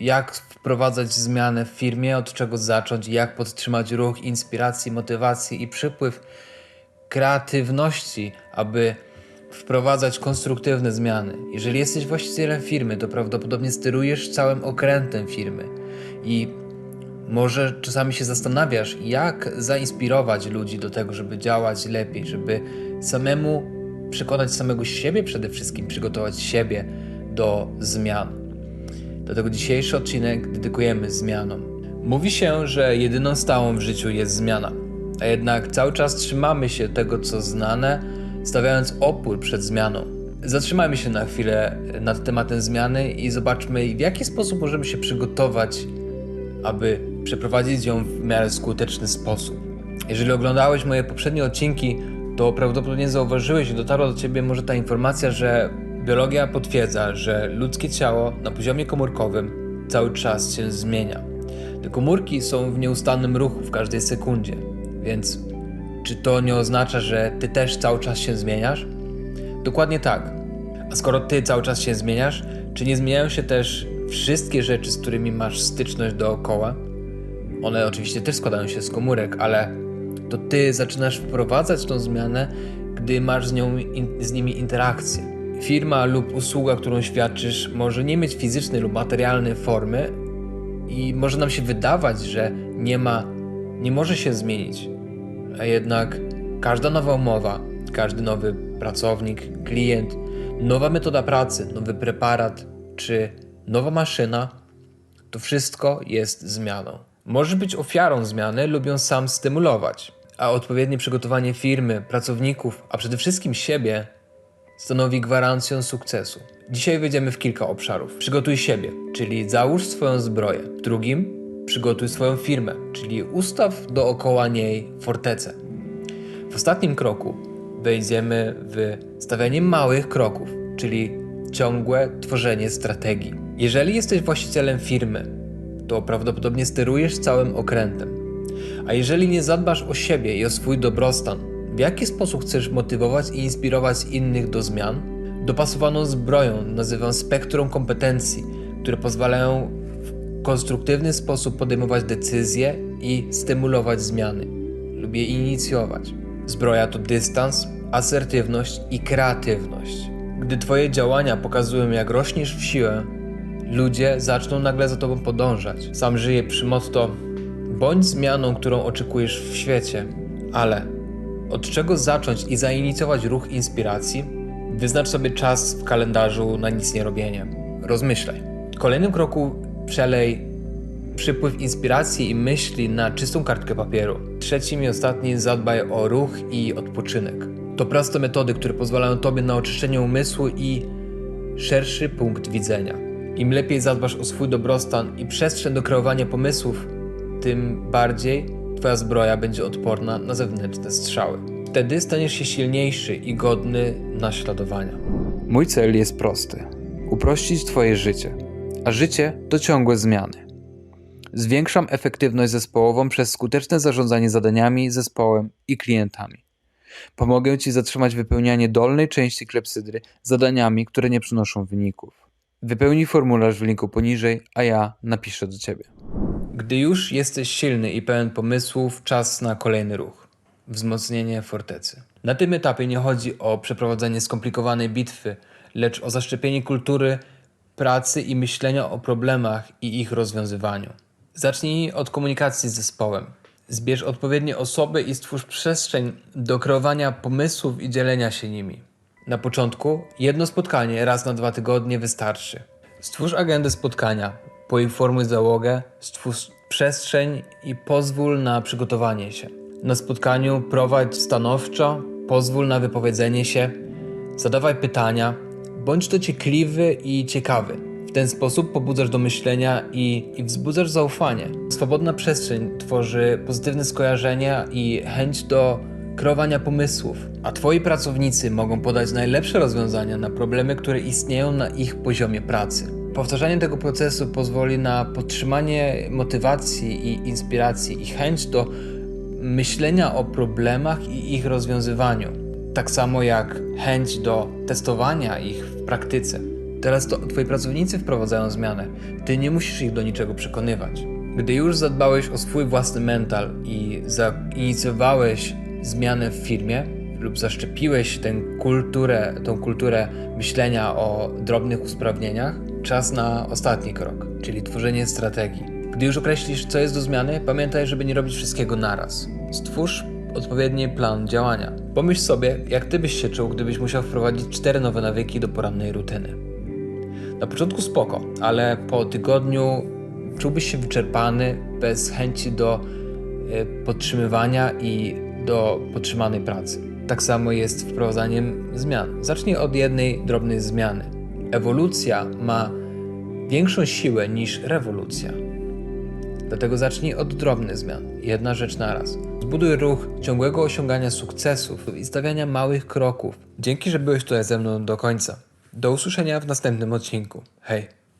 jak wprowadzać zmianę w firmie, od czego zacząć, jak podtrzymać ruch, inspiracji, motywacji i przypływ kreatywności, aby wprowadzać konstruktywne zmiany. Jeżeli jesteś właścicielem firmy, to prawdopodobnie sterujesz całym okrętem firmy i może czasami się zastanawiasz, jak zainspirować ludzi do tego, żeby działać lepiej, żeby samemu przekonać samego siebie przede wszystkim, przygotować siebie do zmian. Dlatego dzisiejszy odcinek dedykujemy zmianom. Mówi się, że jedyną stałą w życiu jest zmiana, a jednak cały czas trzymamy się tego, co znane, stawiając opór przed zmianą. Zatrzymajmy się na chwilę nad tematem zmiany i zobaczmy, w jaki sposób możemy się przygotować aby przeprowadzić ją w miarę skuteczny sposób. Jeżeli oglądałeś moje poprzednie odcinki, to prawdopodobnie zauważyłeś dotarła do ciebie może ta informacja, że biologia potwierdza, że ludzkie ciało na poziomie komórkowym cały czas się zmienia. Te komórki są w nieustannym ruchu w każdej sekundzie, więc czy to nie oznacza, że ty też cały czas się zmieniasz? Dokładnie tak. A skoro ty cały czas się zmieniasz, czy nie zmieniają się też wszystkie rzeczy, z którymi masz styczność dookoła? One oczywiście też składają się z komórek, ale to ty zaczynasz wprowadzać tą zmianę, gdy masz z, nią, z nimi interakcję. Firma lub usługa, którą świadczysz, może nie mieć fizycznej lub materialnej formy i może nam się wydawać, że nie ma, nie może się zmienić. A jednak każda nowa umowa, każdy nowy pracownik, klient, nowa metoda pracy, nowy preparat czy nowa maszyna to wszystko jest zmianą. Możesz być ofiarą zmiany lub ją sam stymulować, a odpowiednie przygotowanie firmy, pracowników, a przede wszystkim siebie stanowi gwarancję sukcesu. Dzisiaj wejdziemy w kilka obszarów. Przygotuj siebie, czyli załóż swoją zbroję. W drugim, przygotuj swoją firmę, czyli ustaw dookoła niej fortecę. W ostatnim kroku wejdziemy w stawianie małych kroków, czyli ciągłe tworzenie strategii. Jeżeli jesteś właścicielem firmy, to prawdopodobnie sterujesz całym okrętem. A jeżeli nie zadbasz o siebie i o swój dobrostan, w jaki sposób chcesz motywować i inspirować innych do zmian? Dopasowaną zbroją nazywam spektrum kompetencji, które pozwalają w konstruktywny sposób podejmować decyzje i stymulować zmiany lub je inicjować. Zbroja to dystans, asertywność i kreatywność. Gdy Twoje działania pokazują, jak rośniesz w siłę, ludzie zaczną nagle za Tobą podążać. Sam żyję przy motto: bądź zmianą, którą oczekujesz w świecie, ale od czego zacząć i zainicjować ruch inspiracji? Wyznacz sobie czas w kalendarzu na nic nie robienie. Rozmyślaj. W kolejnym kroku przelej przypływ inspiracji i myśli na czystą kartkę papieru. Trzecim i ostatnim zadbaj o ruch i odpoczynek. To proste metody, które pozwalają Tobie na oczyszczenie umysłu i szerszy punkt widzenia. Im lepiej zadbasz o swój dobrostan i przestrzeń do kreowania pomysłów, tym bardziej Twoja zbroja będzie odporna na zewnętrzne strzały. Wtedy staniesz się silniejszy i godny naśladowania. Mój cel jest prosty: uprościć Twoje życie, a życie to ciągłe zmiany. Zwiększam efektywność zespołową przez skuteczne zarządzanie zadaniami, zespołem i klientami. Pomogę Ci zatrzymać wypełnianie dolnej części klepsydry zadaniami, które nie przynoszą wyników. Wypełnij formularz w linku poniżej, a ja napiszę do Ciebie. Gdy już jesteś silny i pełen pomysłów, czas na kolejny ruch wzmocnienie fortecy. Na tym etapie nie chodzi o przeprowadzenie skomplikowanej bitwy, lecz o zaszczepienie kultury pracy i myślenia o problemach i ich rozwiązywaniu. Zacznij od komunikacji z zespołem. Zbierz odpowiednie osoby i stwórz przestrzeń do kreowania pomysłów i dzielenia się nimi. Na początku jedno spotkanie raz na dwa tygodnie wystarczy. Stwórz agendę spotkania, poinformuj załogę, stwórz przestrzeń i pozwól na przygotowanie się. Na spotkaniu prowadź stanowczo, pozwól na wypowiedzenie się, zadawaj pytania, bądź dociekliwy i ciekawy. W ten sposób pobudzasz do myślenia i, i wzbudzasz zaufanie. Swobodna przestrzeń tworzy pozytywne skojarzenia i chęć do kreowania pomysłów, a Twoi pracownicy mogą podać najlepsze rozwiązania na problemy, które istnieją na ich poziomie pracy. Powtarzanie tego procesu pozwoli na podtrzymanie motywacji i inspiracji i chęć do myślenia o problemach i ich rozwiązywaniu, tak samo jak chęć do testowania ich w praktyce. Teraz to twoi pracownicy wprowadzają zmianę. Ty nie musisz ich do niczego przekonywać. Gdy już zadbałeś o swój własny mental i zainicjowałeś zmianę w firmie lub zaszczepiłeś tę kulturę, tą kulturę myślenia o drobnych usprawnieniach, czas na ostatni krok, czyli tworzenie strategii. Gdy już określisz, co jest do zmiany, pamiętaj, żeby nie robić wszystkiego naraz. Stwórz odpowiedni plan działania. Pomyśl sobie, jak ty byś się czuł, gdybyś musiał wprowadzić cztery nowe nawyki do porannej rutyny. Na początku spoko, ale po tygodniu czułbyś się wyczerpany, bez chęci do e, podtrzymywania i do podtrzymanej pracy. Tak samo jest z wprowadzaniem zmian. Zacznij od jednej drobnej zmiany. Ewolucja ma większą siłę niż rewolucja. Dlatego zacznij od drobnych zmian, jedna rzecz na raz. Zbuduj ruch ciągłego osiągania sukcesów i stawiania małych kroków. Dzięki, że byłeś tutaj ze mną do końca. Do usłyszenia w następnym odcinku. Hej!